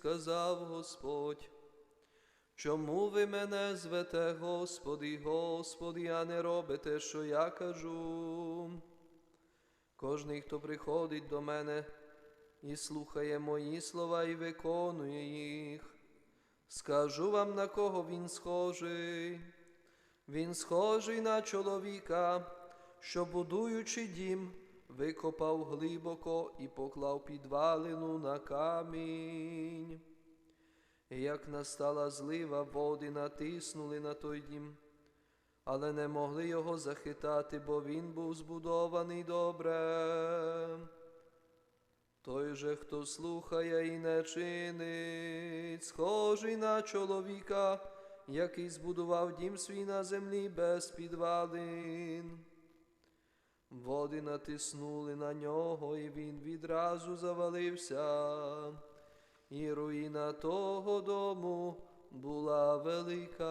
сказав Господь. Чому ви мене звете, Господи, Господи, а не робите, що я кажу? Кожний, хто приходить до мене і слухає мої слова і виконує їх, скажу вам, на кого він схожий. Він схожий на чоловіка, що, будуючи дім, викопав глибоко і поклав підвалину на камінь. Як настала злива, води натиснули на той дім, але не могли його захитати, бо він був збудований добре. Той же, хто слухає і не чинить, схожий на чоловіка, який збудував дім свій на землі без підвалин. Води натиснули на нього, і він відразу завалився, і руїна того дому була велика.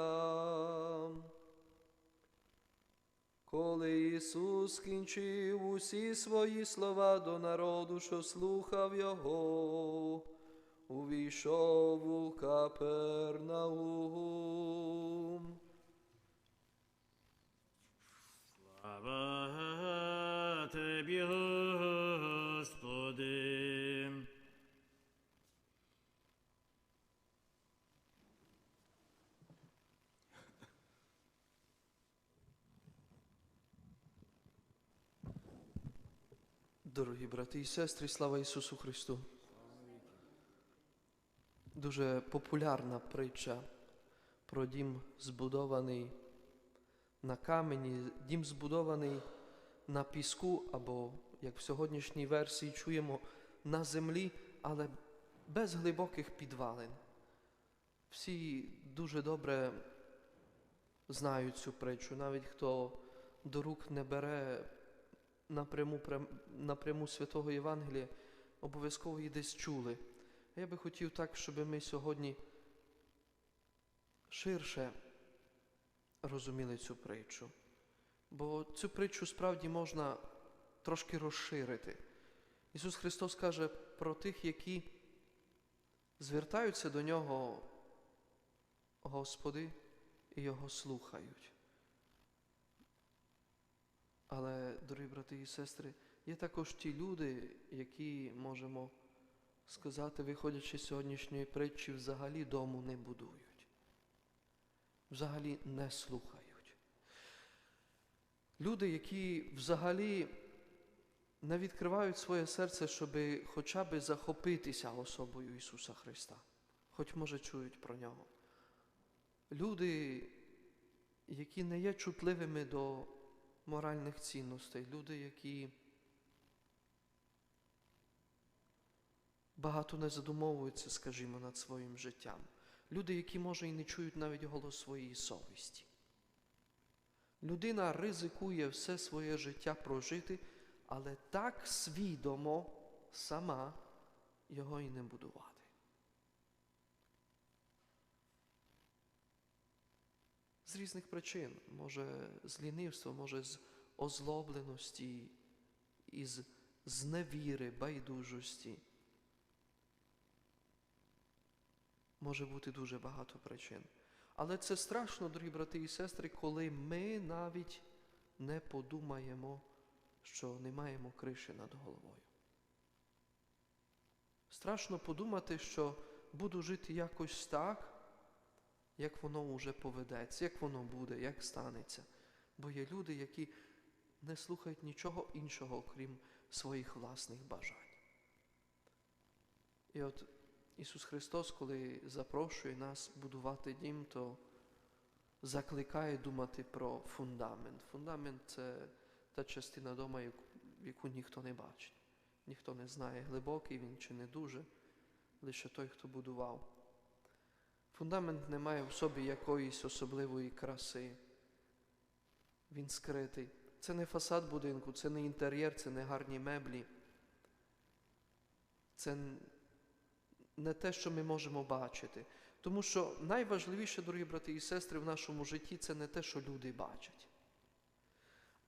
Коли Ісус скінчив усі свої слова до народу, що слухав Його, увійшов у Капернаум. Слава Господи. Дорогі брати і сестри, слава Ісусу Христу. Дуже популярна притча про дім збудований на камені, дім збудований на піску, або, як в сьогоднішній версії чуємо, на землі, але без глибоких підвалин. Всі дуже добре знають цю притчу, навіть хто до рук не бере напряму, напряму Святого Євангелія, обов'язково її десь чули. Я би хотів так, щоб ми сьогодні ширше розуміли цю притчу. Бо цю притчу справді можна трошки розширити. Ісус Христос каже про тих, які звертаються до Нього, Господи, і Його слухають. Але, дорогі брати і сестри, є також ті люди, які можемо сказати, виходячи з сьогоднішньої притчі, взагалі дому не будують, взагалі не слухають. Люди, які взагалі не відкривають своє серце, щоб хоча б захопитися особою Ісуса Христа, хоч може чують про Нього. Люди, які не є чутливими до моральних цінностей, люди, які багато не задумовуються, скажімо, над своїм життям. Люди, які, може, і не чують навіть голос своєї совісті. Людина ризикує все своє життя прожити, але так свідомо сама його і не будувати. З різних причин, може з лінивства, може з озлобленості, із зневіри, байдужості. Може бути дуже багато причин. Але це страшно, дорогі брати і сестри, коли ми навіть не подумаємо, що не маємо криші над головою. Страшно подумати, що буду жити якось так, як воно вже поведеться, як воно буде, як станеться. Бо є люди, які не слухають нічого іншого, окрім своїх власних бажань. І от Ісус Христос, коли запрошує нас будувати дім, то закликає думати про фундамент. Фундамент це та частина дома, яку, ніхто не бачить. Ніхто не знає, глибокий він чи не дуже, лише той, хто будував. Фундамент не має в собі якоїсь особливої краси. Він скритий. Це не фасад будинку, це не інтер'єр, це не гарні меблі. Це не те, що ми можемо бачити. Тому що найважливіше, дорогі брати і сестри, в нашому житті це не те, що люди бачать,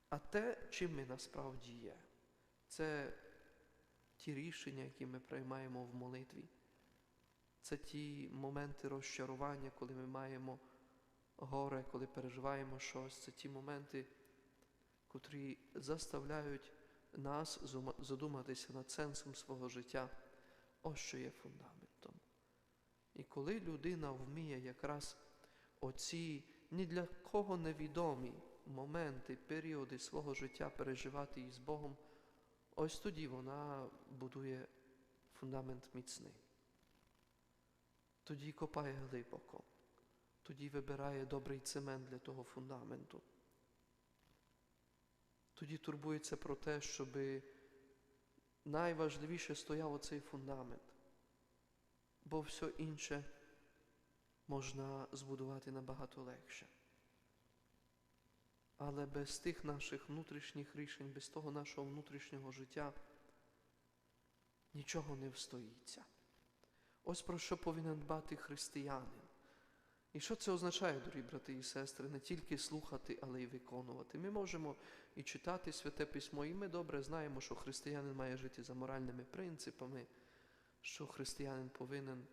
а те, чим ми насправді є. Це ті рішення, які ми приймаємо в молитві. Це ті моменти розчарування, коли ми маємо горе, коли переживаємо щось. Це ті моменти, котрі заставляють нас задуматися над сенсом свого життя. Ось що є фундаментом. І коли людина вміє якраз оці ні для кого невідомі моменти, періоди свого життя переживати із Богом, ось тоді вона будує фундамент міцний. Тоді копає глибоко, тоді вибирає добрий цемент для того фундаменту. Тоді турбується про те, щоб найважливіше стояв оцей фундамент, бо все інше можна збудувати набагато легше. Але без тих наших внутрішніх рішень, без того нашого внутрішнього життя нічого не встоїться. Ось про що повинен дбати християнин. І що це означає, дорогі брати і сестри, не тільки слухати, але й виконувати. Ми можемо і читати Святе Письмо, і ми добре знаємо, що християнин має жити за моральними принципами, що християнин повинен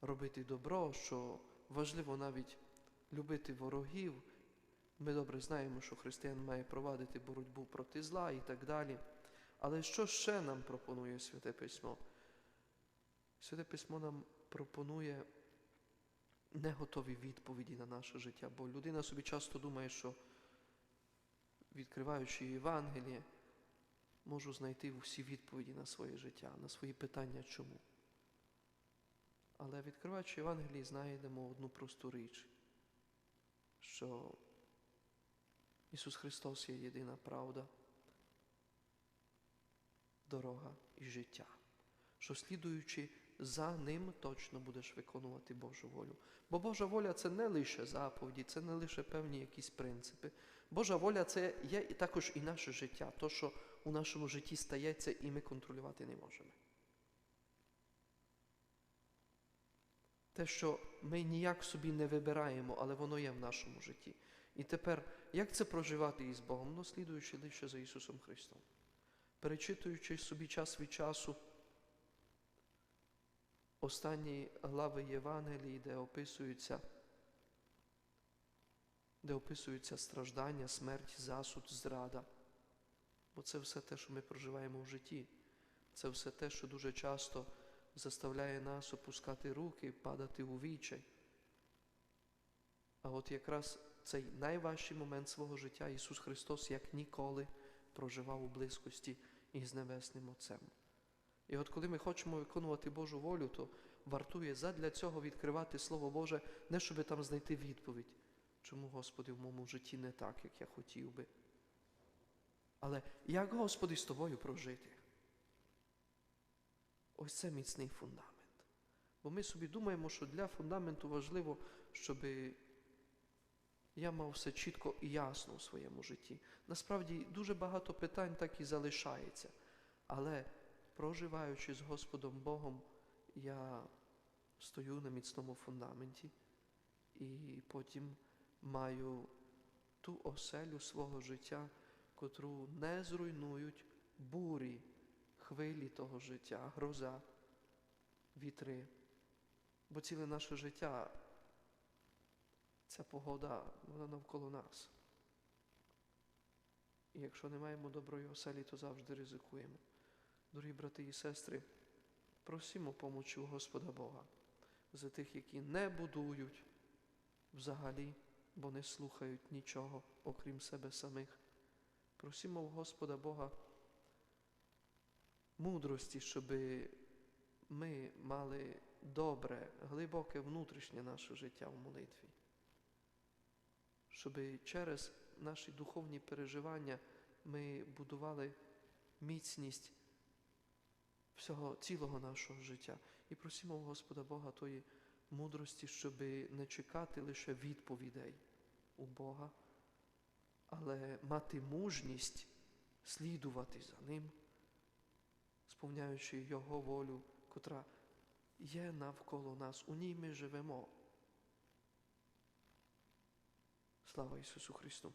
робити добро, що важливо навіть любити ворогів. Ми добре знаємо, що християн має провадити боротьбу проти зла і так далі. Але що ще нам пропонує Святе Письмо? Святе Письмо нам пропонує не готові відповіді на наше життя, бо людина собі часто думає, що відкриваючи Євангеліє, можу знайти всі відповіді на своє життя, на свої питання чому. Але відкриваючи Євангеліє, знайдемо одну просту річ, що Ісус Христос є єдина правда, дорога і життя, що слідуючи за ним точно будеш виконувати Божу волю. Бо Божа воля це не лише заповіді, це не лише певні якісь принципи. Божа воля це є і також і наше життя, то, що у нашому житті стається, і ми контролювати не можемо. Те, що ми ніяк собі не вибираємо, але воно є в нашому житті. І тепер, як це проживати із Богом? Ну, слідуючи лише за Ісусом Христом, перечитуючи собі час від часу останні глави Євангелії, де описуються, де описуються страждання, смерть, засуд, зрада. Бо це все те, що ми проживаємо в житті. Це все те, що дуже часто заставляє нас опускати руки, падати у вічай. А от якраз цей найважчий момент свого життя Ісус Христос як ніколи проживав у близькості із Небесним Отцем. І от коли ми хочемо виконувати Божу волю, то вартує задля цього відкривати Слово Боже, не щоб там знайти відповідь, чому, Господи, в моєму житті не так, як я хотів би. Але як, Господи, з тобою прожити? Ось це міцний фундамент. Бо ми собі думаємо, що для фундаменту важливо, щоб я мав все чітко і ясно у своєму житті. Насправді дуже багато питань так і залишається. Але проживаючи з Господом Богом, я стою на міцному фундаменті і потім маю ту оселю свого життя, котру не зруйнують бурі, хвилі того життя, гроза, вітри. Бо ціле наше життя, ця погода, вона навколо нас. І якщо не маємо доброї оселі, то завжди ризикуємо. Дорогі брати і сестри, просимо помочі у Господа Бога за тих, які не будують взагалі, бо не слухають нічого, окрім себе самих. Просимо у Господа Бога мудрості, щоб ми мали добре, глибоке внутрішнє наше життя в молитві, щоб через наші духовні переживання ми будували міцність всього цілого нашого життя. І просимо у Господа Бога тої мудрості, щоб не чекати лише відповідей у Бога, але мати мужність слідувати за Ним, сповняючи Його волю, котра є навколо нас, у ній ми живемо. Слава Ісусу Христу!